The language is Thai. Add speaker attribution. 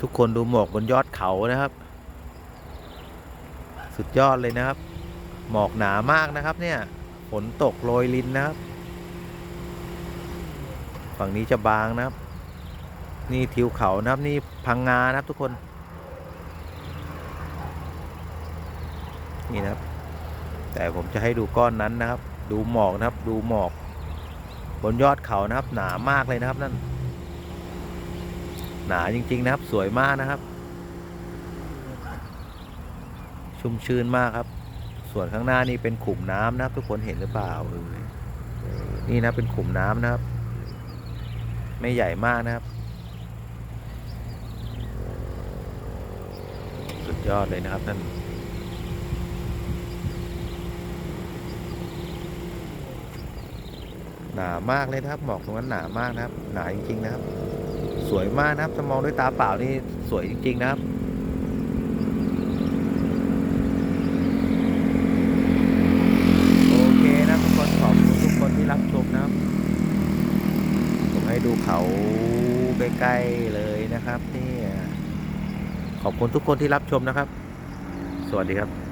Speaker 1: ทุกคนดูหมอกบนยอดเขานะครับ สุดยอดเลยนะครับ หมอกหนามากนะครับ เนี่ยฝนตกโรยลินนะครับ ฝั่งนี้จะบางนะครับ นี่ทิวเขานะครับนี่พังงานะครับทุกคน นี่นะครับ แต่ผมจะให้ดูก้อนนั้นนะครับ ดูหมอกนะครับ ดูหมอก บนยอดเขานะครับ หนามากเลยนะครับนั่น หนาจริง ๆ นะครับ สวยมากนะครับ ชุ่มชื้นมากครับ ส่วนข้างหน้านี่เป็นขุมน้ำนะครับ ทุกคนเห็นหรือเปล่าเออนี่นะเป็นขุมน้ำนะครับ ไม่ใหญ่มากนะครับ สุดยอดเลยนะครับนั่นหนามากเลยนะครับหมอกตรงนั้นหนามากนะครับ หนาจริงๆนะครับ สวยมากนะครับถ้ามองด้วยตาเปล่านี่สวยจริง ๆ นะครับโอเคนะทุกคนขอบคุณทุกคนที่รับชมนะครับผมให้ดูเขาใกล้ๆเลยนะครับนี่ขอบคุณทุกคนที่รับชมนะครับ สวัสดีครับ